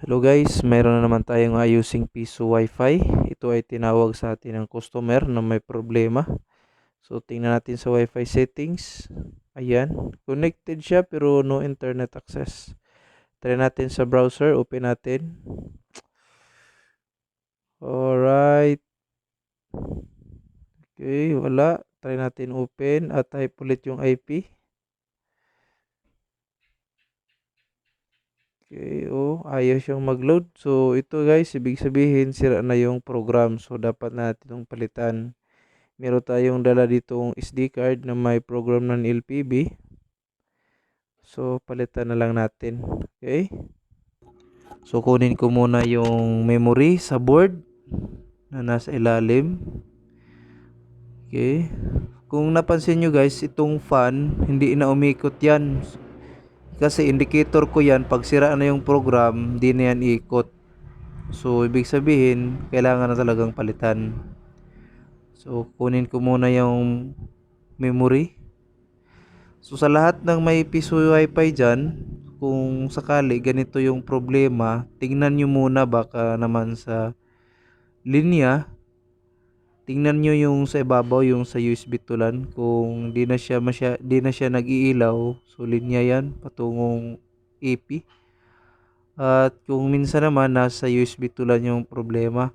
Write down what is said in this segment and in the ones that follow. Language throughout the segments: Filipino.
Hello guys, mayroon na naman tayong ayusing piso wifi. Ito ay tinawag sa atin ng customer na may problema. So tingnan natin sa wifi settings. Ayan, connected siya pero no internet access. Try natin sa browser, open natin. Alright. Okay, wala. Try natin open at type ulit yung IP. Okay, oh, ayaw siyang mag-load. So, ito guys, ibig sabihin, sira na yung program. So, dapat natin itong palitan. Meron tayong dala ditong SD card na may program ng LPB. So, palitan na lang natin. Okay? So, kunin ko muna yung memory sa board na nasa ilalim. Okay? Kung napansin nyo guys, itong fan, hindi na umikot yan. Kasi indicator ko yan, pag sira na yung program, di na yan ikot. So, ibig sabihin, kailangan na talagang palitan. So, kunin ko muna yung memory. So, sa lahat ng may piso wifi dyan, kung sakali ganito yung problema, tingnan nyo muna baka naman sa linya, tingnan nyo yung sa ibabaw, yung sa USB tulan, kung di na siya, masya, di na siya nag-iilaw, so linya yan, patungong AP. At kung minsan naman, nasa USB tulan yung problema.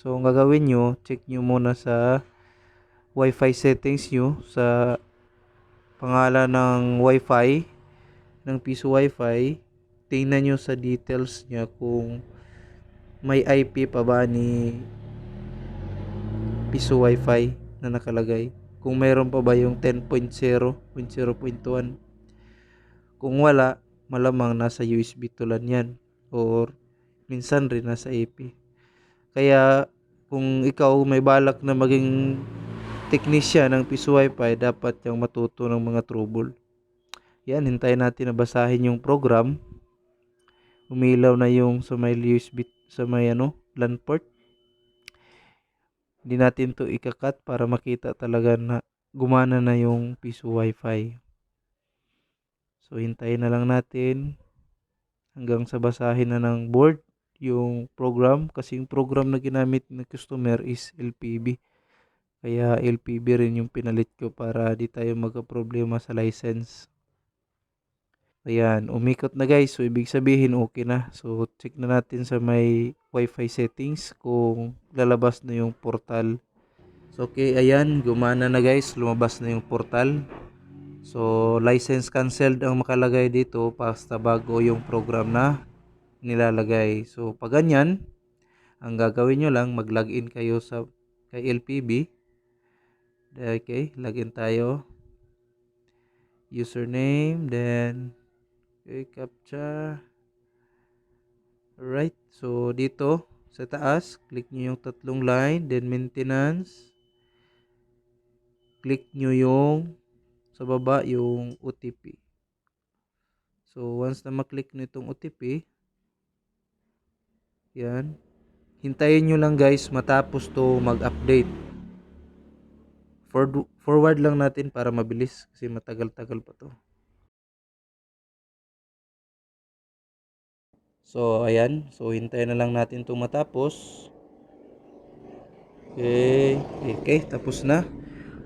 So, ang gagawin nyo, check nyo muna sa Wi-Fi settings nyo sa pangalan ng Wi-Fi ng piso Wi-Fi. Tingnan nyo sa details niya kung may IP pa ba ni piso Wi-Fi na nakalagay. Kung mayroon pa ba yung 10.0, 0.1. Kung wala, malamang nasa USB tulan yan or minsan rin nasa AP. Kaya kung ikaw may balak na maging technician ng piso wifi, dapat yung matuto ng mga trouble. Yan, hintayin natin na basahin yung program. Umilaw na yung sa may USB, sa may ano, LAN port. Hindi natin to ikakat para makita talaga na gumana na yung piso wifi. So, hintayin na lang natin hanggang sa basahin na ng board yung program kasi yung program na ginamit ng customer is LPB. Kaya LPB rin yung pinalit ko para di tayo magka-problema sa license. Ayan, umikot na guys. So, ibig sabihin okay na. So, check na natin sa may Wi-Fi settings kung lalabas na yung portal. So, okay, ayan. Gumana na guys. Lumabas na yung portal. So, license canceled ang makalagay dito basta bago yung program na nilalagay. So, pag ganyan, ang gagawin nyo lang, mag-login kayo sa kay LPB. Okay, login tayo. Username, then okay, captcha. Alright, so dito sa taas, click nyo yung tatlong line, then maintenance. Click nyo yung sa baba yung OTP. So, once na maklik nyo itong OTP, yan, hintayin nyo lang guys matapos to mag-update forward, lang natin para mabilis kasi matagal-tagal pa to. So, ayan. So, hintayin na lang natin itong matapos. Okay. Okay, tapos na.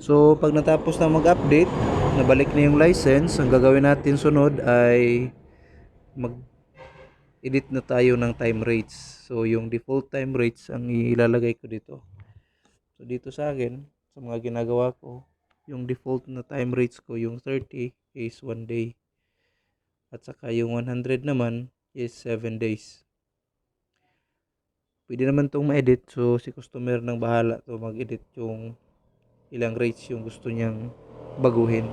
So, pag natapos na mag-update, nabalik na yung license, ang gagawin natin sunod ay mag-edit na tayo ng time rates. So, yung default time rates ang ilalagay ko dito. So, dito sa akin, sa mga ginagawa ko, yung default na time rates ko, yung 30 is 1 day. At saka yung 100 naman is 7 days. Pwede naman itong ma-edit. So, si customer nang bahala to mag-edit yung ilang rates yung gusto niyang baguhin.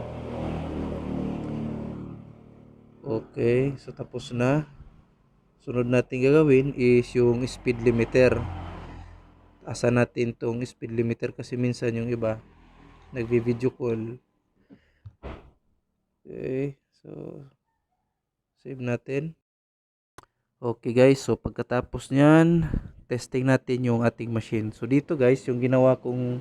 Okay, so tapos na. Sunod natin gagawin is yung speed limiter. Asa natin tong speed limiter kasi minsan yung iba nagvi-video call. Okay, so save natin. Okay guys, so pagkatapos niyan, testing natin yung ating machine. So dito guys, yung ginawa kong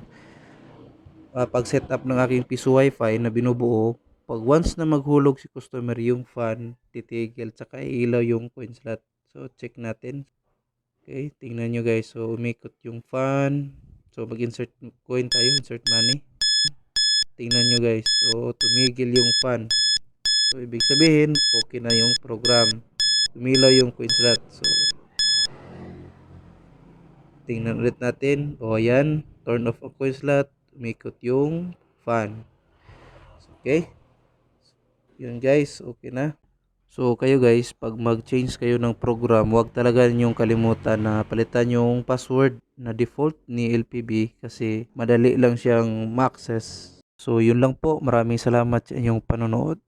uh, pag-setup ng aking piso wifi na binubuo, pag once na maghulog si customer yung fan, titigil, tsaka ilaw yung coin slot. So, check natin. Okay, tingnan nyo guys. So, umikot yung fan. So, mag-insert coin tayo. Insert money. Tingnan nyo guys. So, tumigil yung fan. So, ibig sabihin, okay na yung program. Tumilaw yung coin slot. So, tingnan ulit natin. O, ayan. Turn off ang coin slot. Umikot yung fan. Okay. Yun guys. Okay na. So kayo guys, pag mag-change kayo ng program, huwag talaga ninyong kalimutan na palitan yung password na default ni LPB kasi madali lang siyang ma-access. So yun lang po, maraming salamat sa inyong panonood.